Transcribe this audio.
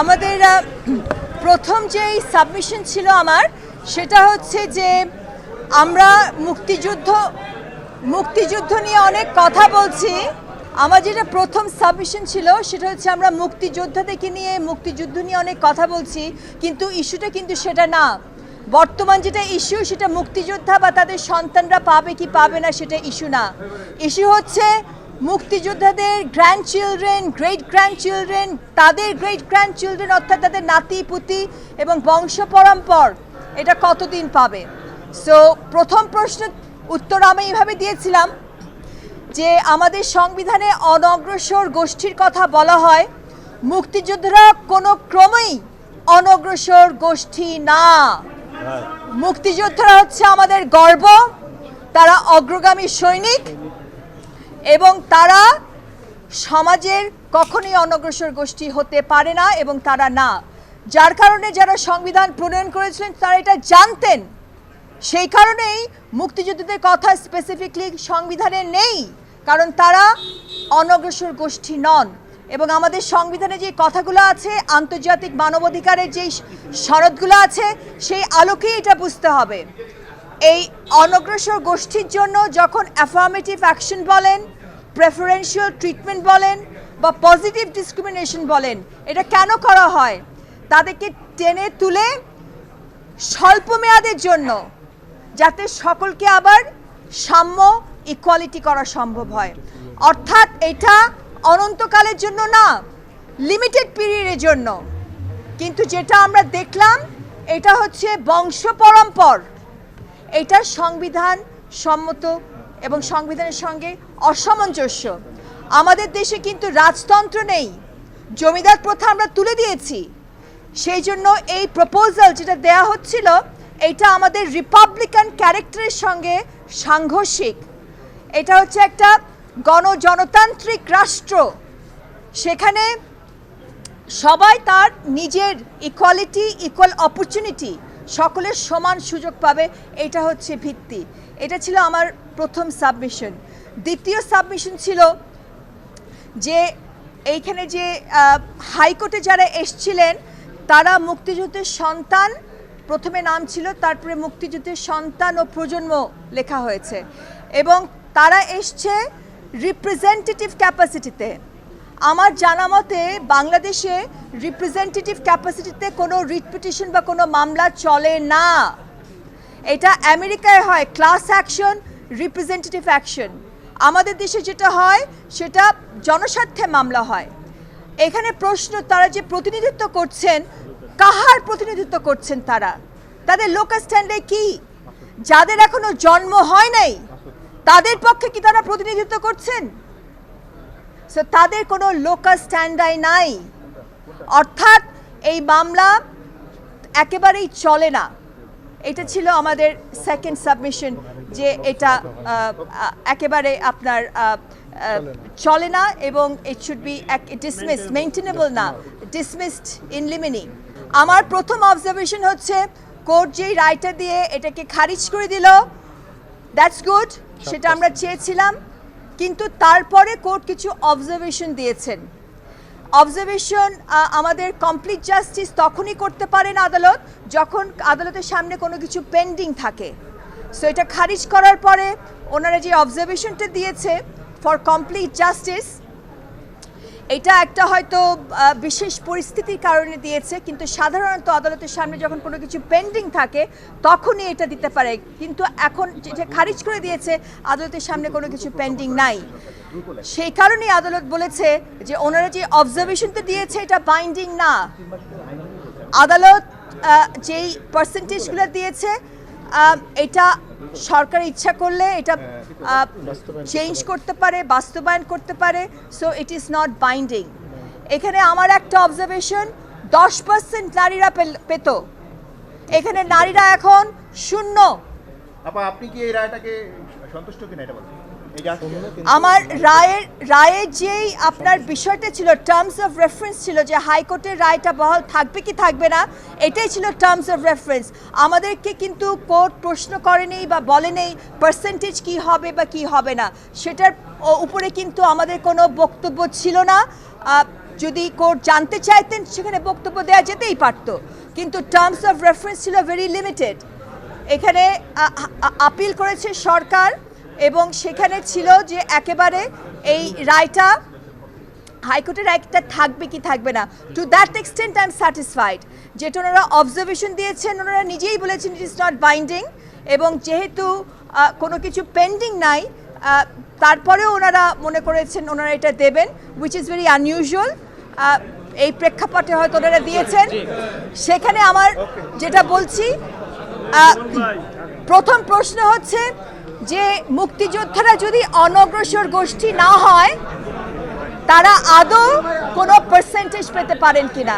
আমাদের প্রথম যেই সাবমিশন ছিল আমার, সেটা হচ্ছে যে আমরা মুক্তিযুদ্ধ মুক্তিযুদ্ধ নিয়ে অনেক কথা বলছি। আমার যেটা প্রথম সাবমিশন ছিল, সেটা হচ্ছে আমরা মুক্তিযোদ্ধাদেরকে নিয়ে মুক্তিযুদ্ধ নিয়ে অনেক কথা বলছি, কিন্তু ইস্যুটা কিন্তু সেটা না। বর্তমান যেটা ইস্যু, সেটা মুক্তিযোদ্ধা বা তাদের সন্তানরা পাবে কি পাবে না, সেটা ইস্যু না। ইস্যু হচ্ছে মুক্তিযোদ্ধাদের grand children great grand children তাদের গ্রেট গ্র্যান্ড চিলড্রেন অর্থাৎ তাদের নাতি পুতি এবং বংশ পরম্পর এটা কতদিন পাবে? সো প্রথম প্রশ্ন উত্তর আমি এইভাবে দিয়েছিলাম যে আমাদের সংবিধানে অনগ্রসর গোষ্ঠীর কথা বলা হয়। মুক্তিযোদ্ধারা কোনো ক্রমেই অনগ্রসর গোষ্ঠী না। মুক্তিযোদ্ধারা হচ্ছে আমাদের গর্ব তারা অগ্রগামী সৈনিক এবং তারা সমাজের কখনই অনগ্রসর গোষ্ঠী হতে পারে না এবং তারা না। যার কারণে যারা সংবিধান প্রণয়ন করেছিলেন, তারা এটা জানতেন। সেই কারণেই মুক্তিযুদ্ধদের কথা স্পেসিফিকলি সংবিধানে নেই, কারণ তারা অনগ্রসর গোষ্ঠী নন। এবং আমাদের সংবিধানে যে কথাগুলো আছে, আন্তর্জাতিক মানবাধিকারের যেই শরৎগুলো আছে, সেই আলোকেই এটা বুঝতে হবে। এই অনগ্রসর গোষ্ঠীর জন্য যখন অ্যাফার্মেটিভ অ্যাকশন বলেন প্রেফারেন্সিয়াল ট্রিটমেন্ট বলেন, বা পজিটিভ ডিসক্রিমিনেশন বলেন, এটা কেন করা হয়? তাদেরকে টেনে তুলে স্বল্প মেয়াদের জন্য, যাতে সকলকে আবার সাম্য ইকুয়ালিটি করা সম্ভব হয়। অর্থাৎ এটা অনন্তকালের জন্য না লিমিটেড পিরিয়ডের জন্য। কিন্তু যেটা আমরা দেখলাম, এটা হচ্ছে বংশ পরম্পর। এটা সংবিধান সম্মত এবং সংবিধানের সঙ্গে অসামঞ্জস্য। আমাদের দেশে কিন্তু রাজতন্ত্র নেই। জমিদার প্রথা আমরা তুলে দিয়েছি। সেই জন্য এই প্রপোজাল যেটা দেয়া হচ্ছিল, এটা আমাদের রিপাবলিকান ক্যারেক্টারের সঙ্গে সাংঘর্ষিক। এটা হচ্ছে একটা গণজনতান্ত্রিক রাষ্ট্র। সেখানে সবাই তার নিজের ইকুয়ালিটি ইকুয়াল অপরচুনিটি সকলের সমান সুযোগ পাবে, এটা হচ্ছে ভিত্তি। এটা ছিল আমার প্রথম সাবমিশন দ্বিতীয় সাবমিশন ছিল যে এইখানে যে হাইকোর্টে যারা এসছিলেন, তারা মুক্তিযুদ্ধের সন্তান, প্রথমে নাম ছিল, তারপরে মুক্তিযুদ্ধের সন্তান ও প্রজন্ম লেখা হয়েছে। এবং তারা এসছে রিপ্রেজেন্টেটিভ ক্যাপাসিটিতে আমার জানা মতে বাংলাদেশে রিপ্রেজেন্টেটিভ ক্যাপাসিটিতে কোনো রিট পিটিশন বা কোনো মামলা চলে না। এটা আমেরিকায় হয় ক্লাস অ্যাকশন রিপ্রেজেন্টেটিভ অ্যাকশন আমাদের দেশে যেটা হয়, সেটা জনস্বার্থে মামলা হয়। এখানে প্রশ্ন, তারা যে প্রতিনিধিত্ব করছেন, কাহার প্রতিনিধিত্ব করছেন তারা? তাদের লোকাল স্ট্যান্ডে কি? যাদের এখনও জন্ম হয় নাই, তাদের পক্ষে কি তারা প্রতিনিধিত্ব করছেন? সো তাদের কোনো লোকাল স্ট্যান্ডাই নাই। অর্থাৎ এই মামলা একেবারেই চলে না। এটা ছিল আমাদের সেকেন্ড সাবমিশন যে এটা একেবারে আপনার চলে না এবং it should be dismiss maintainable না। ডিসমিসড ইন লিমিনি আমার প্রথম অবজারভেশন হচ্ছে কোর্ট যেই রায়টা দিয়ে এটাকে খারিজ করে দিল দ্যাটস গুড সেটা আমরা চেয়েছিলাম। কিন্তু তারপরে কোর্ট কিছু অবজারভেশন দিয়েছেন। অবজারভেশন আমাদের কমপ্লিট জাস্টিস তখনই করতে পারেন আদালত যখন আদালতের সামনে কোনো কিছু পেন্ডিং থাকে। সো এটা খারিজ করার পরে ওনারা যে অবজারভেশনটা দিয়েছে ফর কমপ্লিট জাস্টিস এটা একটা হয়তো বিশেষ পরিস্থিতির কারণে দিয়েছে, কিন্তু সাধারণত আদালতের সামনে যখন কোনো কিছু পেন্ডিং থাকে, তখনই এটা দিতে পারে। কিন্তু এখন যেটা খারিজ করে দিয়েছে, আদালতের সামনে কোনো কিছু পেন্ডিং নাই। সেই কারণেই আদালত বলেছে যে, ওনারা যে অবজারভেশনটা দিয়েছে, এটা বাইন্ডিং না। আদালত যেই পার্সেন্টেজগুলো দিয়েছে এটা সরকার ইচ্ছা করলে এটা চেঞ্জ করতে পারে, বাস্তবায়ন করতে পারে so it is not binding এখানে আমার একটা অবজারভেশন দশ পার্সেন্ট নারীরা পেত। এখানে নারীরা এখন শূন্য। আপনি কি এই রায়টাকে সন্তুষ্ট কিনা এটা বলেন? আমার রায়ের রায়ের যেই আপনার বিষয়টা ছিল টার্মস অফ রেফারেন্স ছিল যে হাইকোর্টের রায়টা বহাল থাকবে কি থাকবে না, এটাই ছিল টার্মস অফ রেফারেন্স আমাদেরকে কিন্তু কোর্ট প্রশ্ন করেনি বা বলেনি পার্সেন্টেজ কি হবে বা কি হবে না। সেটার উপরে কিন্তু আমাদের কোনো বক্তব্য ছিল না। যদি কোর্ট জানতে চাইতেন, সেখানে বক্তব্য দেওয়া যেতেই পারতো। কিন্তু টার্মস অফ রেফারেন্স ছিল ভেরি লিমিটেড এখানে আপিল করেছে সরকার। এবং সেখানে ছিল যে একেবারে এই রায়টা, হাইকোর্টের একটা থাকবে কি থাকবে না। To that extent I am satisfied যেটা ওনারা অবজারভেশন দিয়েছেন, ওনারা নিজেই বলেছেন ইট ইজ নট বাইন্ডিং এবং যেহেতু কোনো কিছু পেন্ডিং নাই তারপরেও ওনারা মনে করেছেন ওনারা এটা দেবেন উইচ ইজ ভেরি আনইউজুয়াল এই প্রেক্ষাপটে হয়তো ওনারা দিয়েছেন। সেখানে আমার যেটা বলছি প্রথম প্রশ্ন হচ্ছে যে মুক্তিযোদ্ধারা যদি অনগ্রসর গোষ্ঠী না হয় তারা আদৌ কোনো পার্সেন্টেজ পেতে পারেন কিনা?